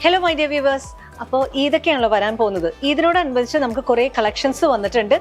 Hello, my dear viewers. അപ്പോൾ ഇതൊക്കെയാണല്ലോ വരാൻ പോകുന്നത്. ഇതിനോടനുബന്ധിച്ച് നമുക്ക് കുറേ കളക്ഷൻസ് വന്നിട്ടുണ്ട്.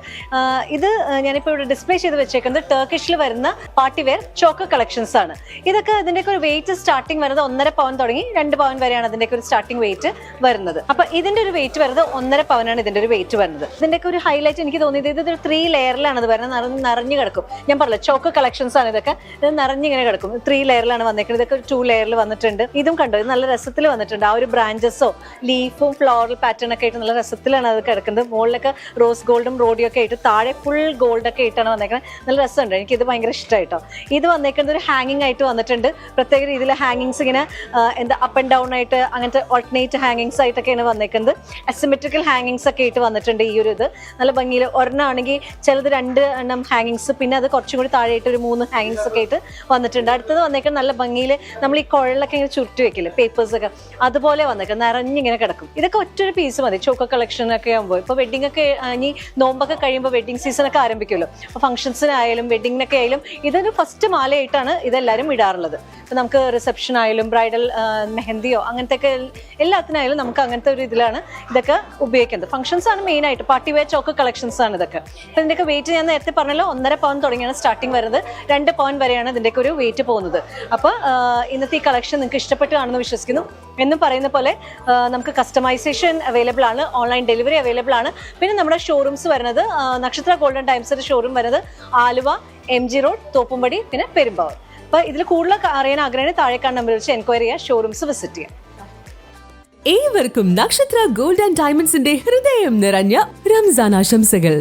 ഇത് ഞാനിപ്പോൾ ഇവിടെ ഡിസ്പ്ലേ ചെയ്ത് വെച്ചേക്കുന്നത് ടർക്കിഷിൽ വരുന്ന പാർട്ടി വെയർ ചോക്ക് കളക്ഷൻസ് ആണ്. ഇതൊക്കെ ഇതിന്റെയൊക്കെ ഒരു വെയിറ്റ് സ്റ്റാർട്ടിങ് വരുന്നത് ഒന്നര പവൻ തുടങ്ങി രണ്ട് പവൻ വരെയാണ് ഇതിന്റെയൊക്കെ ഒരു സ്റ്റാർട്ടിങ് വെയിറ്റ് വരുന്നത്. അപ്പോൾ ഇതിന്റെ ഒരു വെയിറ്റ് വരുന്നത് ഒന്നര പവനാണ് ഇതിന്റെ ഒരു വെയിറ്റ് വരുന്നത്. ഇതിന്റെയൊക്കെ ഒരു ഹൈലൈറ്റ് എനിക്ക് തോന്നിയത് ഇത് ഒരു ത്രീ ലെയറിലാണ് ഇത് വരുന്നത്. നിറഞ്ഞ് കിടക്കും. ഞാൻ പറഞ്ഞില്ല ചോക്ക് കളക്ഷൻസ് ആണ് ഇതൊക്കെ. ഇത് നിറഞ്ഞിങ്ങനെ കിടക്കും. ത്രീ ലെയറിലാണ് വന്നേക്കുന്നത്. ഇതൊക്കെ ടു ലെയറിൽ വന്നിട്ടുണ്ട്. ഇതും കണ്ടോ? ഇത് നല്ല രസത്തിൽ വന്നിട്ടുണ്ട്. ആ ഒരു ബ്രാഞ്ചസോ ലീഫും ഫ്ലോറൽ പാറ്റേൺ ഒക്കെ ആയിട്ട് നല്ല രസത്തിലാണ് അത് കിടക്കുന്നത്. മുകളിലൊക്കെ റോസ് ഗോൾഡും റോഡിയും ഒക്കെ ആയിട്ട് താഴെ ഫുൾ ഗോൾഡ് ഒക്കെ ആയിട്ടാണ് വന്നേക്കുന്നത് നല്ല രസമുണ്ട്. എനിക്ക് ഇത് ഭയങ്കര ഇഷ്ടമായിട്ടോ ഇത് വന്നേക്കുന്നത് ഒരു ഹാങ്ങിങ് ആയിട്ട് വന്നിട്ടുണ്ട്. പ്രത്യേക രീതിയിൽ ഹാങ്ങിങ്സ് ഇങ്ങനെ എന്താ അപ്പ് ആൻഡ് ഡൗൺ ആയിട്ട് അങ്ങനത്തെ ഓൾട്ടർനേറ്റ് ഹാങ്ങിങ്സ് ആയിട്ടൊക്കെയാണ് വന്നേക്കുന്നത്. അസിമെട്രിക്കൽ ഹാങ്ങിങ്സ് ഒക്കെ ആയിട്ട് വന്നിട്ടുണ്ട് ഈ ഒരു ഇത്. നല്ല ഭംഗിയിൽ ഒരെണ്ണമാണെങ്കിൽ ചിലത് രണ്ട് എണ്ണം ഹാങ്ങിങ്സ് പിന്നെ അത് കുറച്ചും കൂടി താഴെയായിട്ട് ഒരു മൂന്ന് ഹാങ്ങിങ്സ് ഒക്കെ ആയിട്ട് വന്നിട്ടുണ്ട്. അടുത്തത് വന്നേക്കുന്നത് നല്ല ഭംഗിയിൽ നമ്മൾ ഈ കുഴലൊക്കെ ഇങ്ങനെ ചുരുട്ടി വെക്കില്ലേ പേപ്പേഴ്സൊക്കെ അതുപോലെ വന്നേക്കുന്നത്. നിറഞ്ഞിങ്ങനെ കിടക്കും. ഇതൊക്കെ ഒറ്റൊരു പീസ് മതി. ചോക്ക കളക്ഷൻ ഒക്കെ ആകുമ്പോൾ ഇപ്പോൾ വെഡിങ് ഒക്കെ ഇനി നോമ്പൊക്കെ കഴിയുമ്പോൾ വെഡിങ് സീസൺ ഒക്കെ ആരംഭിക്കുമല്ലോ. അപ്പോൾ ഫംഗ്ഷൻസിനായാലും വെഡിങ്ങിനൊക്കെ ആയാലും ഇതൊരു ഫസ്റ്റ് മാലയായിട്ടാണ് ഇതെല്ലാവരും ഇടാറുള്ളത്. ഇപ്പൊ നമുക്ക് റിസപ്ഷൻ ആയാലും ബ്രൈഡൽ മെഹന്തിയോ അങ്ങനത്തെ ഒക്കെ എല്ലാത്തിനായാലും നമുക്ക് അങ്ങനത്തെ ഒരു ഇതിലാണ് ഇതൊക്കെ ഉപയോഗിക്കുന്നത്. ഫംഗ്ഷൻസ് ആണ് മെയിൻ ആയിട്ട്. പാർട്ടി വെയർ ചോക്ക് കളക്ഷൻസ് ആണ് ഇതൊക്കെ. അപ്പം ഇതിന്റെയൊക്കെ വെയിറ്റ് ഞാൻ നേരത്തെ പറഞ്ഞല്ലോ ഒന്നര പവൻ തുടങ്ങിയാണ് സ്റ്റാർട്ടിങ് വരുന്നത്. രണ്ട് പവൻ വരെയാണ് ഇതിന്റെയൊക്കെ ഒരു വെയിറ്റ് പോകുന്നത്. അപ്പോൾ ഇന്നത്തെ ഈ കളക്ഷൻ നിങ്ങൾക്ക് ഇഷ്ടപ്പെട്ടു കാണുമെന്ന് വിശ്വസിക്കുന്നു. എന്നും പറയുന്ന പോലെ നമുക്ക് നമുക്ക് കസ്റ്റമൈസേഷൻ അവൈലബിൾ ആണ് ഓൺലൈൻ ഡെലിവറി അവൈലബിൾ ആണ്. പിന്നെ നമ്മുടെ ഷോറൂംസ് വരുന്നത് നക്ഷത്ര ഗോൾഡൻ ടൈംസിന്റെ ഷോറൂം വരുന്നത് Aluva M G road Thoppumpady പിന്നെ പെരുമ്പാവൂർ. അപ്പോൾ ഇതിൽ കൂടുതൽ അറിയാൻ ആഗ്രഹം താഴെ കാണുന്ന നമ്പറിൽ വെച്ച് എൻക്വയറി ചെയ്യുക ഷോറൂംസ് വിസിറ്റ് ചെയ്യാം ഏവർക്കും നക്ഷത്ര ഗോൾഡ് ആൻഡ് ഡയമണ്ട്സിന്റെ ഹൃദയം നിറഞ്ഞ റംസാൻ ആശംസകൾ.